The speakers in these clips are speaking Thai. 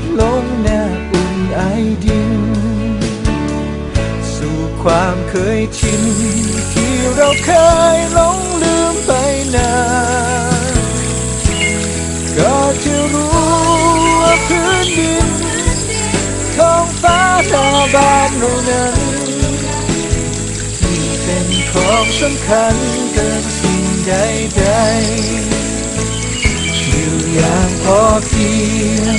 บลงแนบอุ่นไอดิน สู่ความเคยชิน ที่เราเคยหลงลืมไปนานก็จะรู้ว่าพื้นดินท้องฟ้าดาวบานเรานั้นที่เป็นของสำคัญเกินสิ่งใดๆอยู่อย่างพอเพียง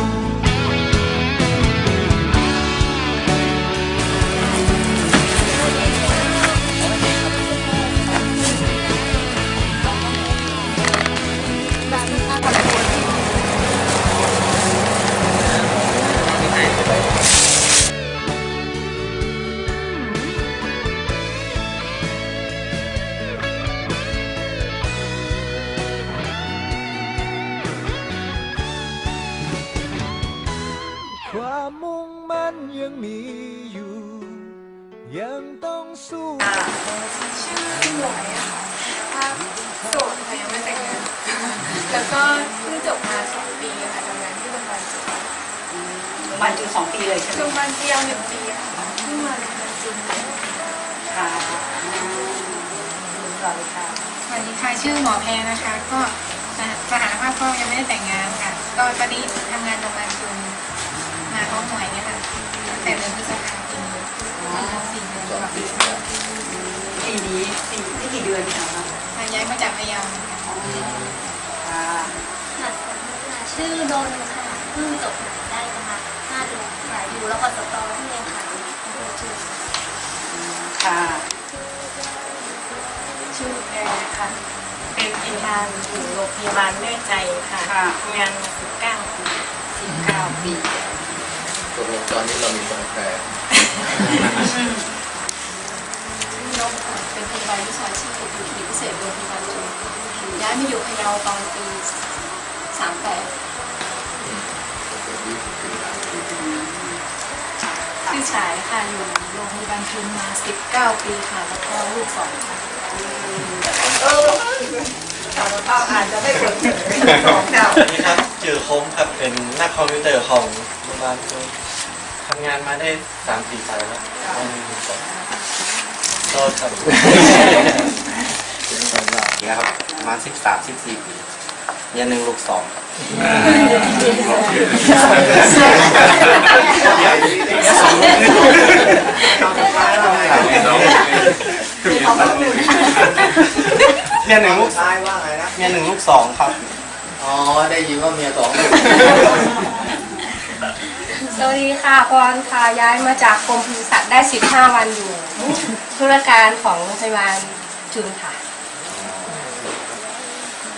ยังมีอยู่ ยังต้องสู้ชื่อหมวยอะค่ะโสดค่ะยังไม่แต่งงานแล้วก็เพิ่งจบมาสองปีค่ะทำงานที่โรงพยาบาลจุฬามาถึงสองปีเลยใช่ไหมโรงพยาบาลเดียวหนึ่งปีค่ะเพิ่งมาโรงพยาบาลจริงค่ะเราเลยค่ะสวัสดีค่ะชื่อหมอแพรนะคะ ก็สถานภาพก็ยังไม่ได้แต่งงานค่ะ ก็ตอนนี้ทำงานโรงพยาบาลจุฬามาพร้อมหมวยเนี่ยค่ะ แต่เดือนพฤษภาคมสี่เดือนกว่าปีนี้ปีไม่กี่เดือนนี่เหรอคะค่ะย้ายมาจากพะเยาค่ะค่ะค่ะชื่อดนค่ะเพิ่งจบได้ประมาณห้าเดือนค่ะอยู่รพสตที่เรียนค่ะอำเภอจุฬาค่ะชื่อแพรค่ะเป็นพยาบาลอยู่โรงพยาบาลแม่ใจค่ะค่ะทำงานมา19ปีเก้าปีตก ลงตอนนี้เรามีสองแผลชื่อนกค่ะเป็นพยาบาลวิชาชีพอยู่คลินิกพิเศษโรงพยาบาลจุฬาย้ายมาอยู่พะเยาตอนปีสามแปดชื่อฉายค่ะอยู่โรงพยาบาลจุฬมา19ปีค่ะ แล้วก็ลูกสองค่ะสารภาพอาจจะไม่เปิดเผยของเรานี่ครับชื่อคมครับเป็นนักคอมพิวเตอร์ของโรงพยาบาลจุฬา ทำงานมาได้สามสี่ปีแล้วโทษครับนะครับประมาณสิบสามสิบสี่ปีเรียันหนึ่งลูกสองครับเรียนหนึ่งลูกซ้ายว่าไงนะเรียนหนึ่งลูกสองครับ อ๋อ ได้ยินว่าเมียสอง สวัสดีค่ะพรค่ะย้ายมาจากกรมปศุสัตว์ได้ 15 วันอยู่ธุรการของโรงพยาบาลจุฬค่ะ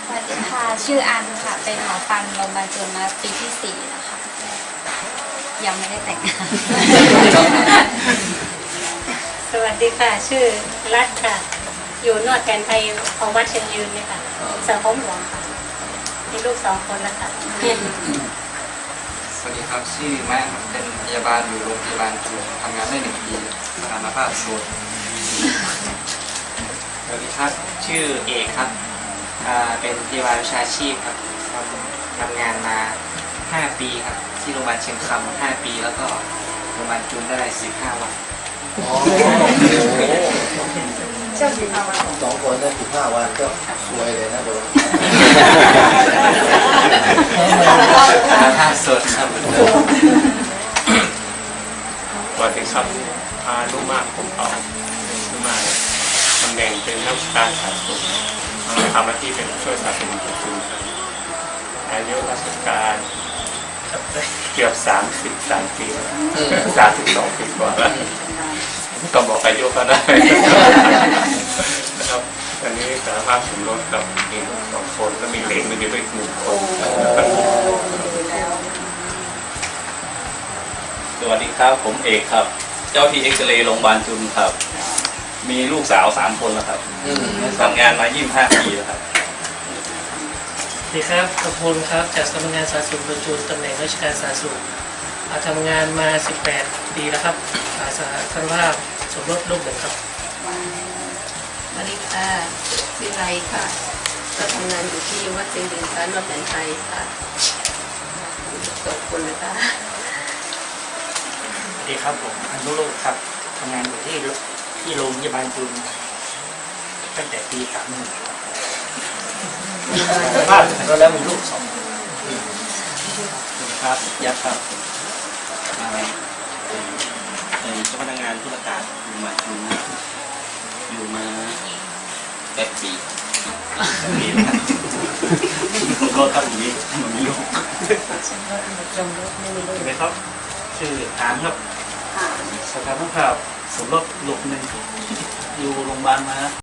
สวัสดีค่ะ ชื่ออันค่ะ เป็นหมอฟันโรงพยาบาลจุฬาปีที่สี่แล้วค่ะ ยังไม่ได้แต่งงาน สวัสดีค่ะ ชื่อรัฐค่ะ อยู่นวดแผนไทยของวัดเชียงยืนเนี่ยค่ะสังคมหลวงค่ะ มีลูกสองคนแล้วค่ะสวัสดี ครับชื่อแม่ครับเป็นพยาบาลอยู่โรงพยาบาลจุฬาทำงานได้หนึ่งปีสถานภาพโสดสวัสดีครับชื่อเอกครับอ่าเป็นพยาบาลวิชาชีพครับทำทำงานมา 5 ปีครับที่โรงพยาบาลเชียงคำ5ปี แล้วก็โรงพยาบาลจุนได้ 15 วันอ๋อเจ้าสิบห้าวันสองคนได้สิบห้าวันก็สวยเลยนะโดน ช่วยศาสตราจารย์ประจำครับอายุราชการเกือบสามสิบสามปีสามสิบสองปีกว่าแล้วก็บอกอายุก็ได้นะครับอันนี้สารภาพสมรสกับมีลูกสองคนก็มีเหลนมาอยู่ด้วยอีกหนึ่งคนสวัสดีครับผมเอกครับ เจ้าที่เอ็กซเรย์โรงพยาบาลจุนครับ มีลูกสาวสามคนแล้วครับทำงานมา25ปีแล้วครับสวัส ดีครับกระพลครับ จากสำนักงานสาธารณสุขประจุนตำแหน่งราชการสาธารณสุขอ่าทำงานมา 18 ปีแล้วครับอาสาสารภาพสมรสลูกหนึ่งครับสวัสดีค่ะชื่อไรค่ะก็ทำงานอยู่ที่วัดเชียงยืนสารนวดแผนไทยค่ะตกคนเลยค่ะสวัสดีครับผมอนุโลกครับทำงานอยู่ที่ที่โรงพยาบาลจุนตั้งแต่ปีสามหนึ่ง บ้านก็แล้วมีลูกสองครับยักษ์ครับอ่าเป็นเจ้าพนักงานธุรการโรงพยาบาลจุนนะอยู่มาแปดปีปีนะครับก็ครับอย่างนี้มันมีลูกสวัสดีครับ ชื่อถามครับสถานภาพสมรสลูกหนึ่งอยู่โรงพยาบาลมา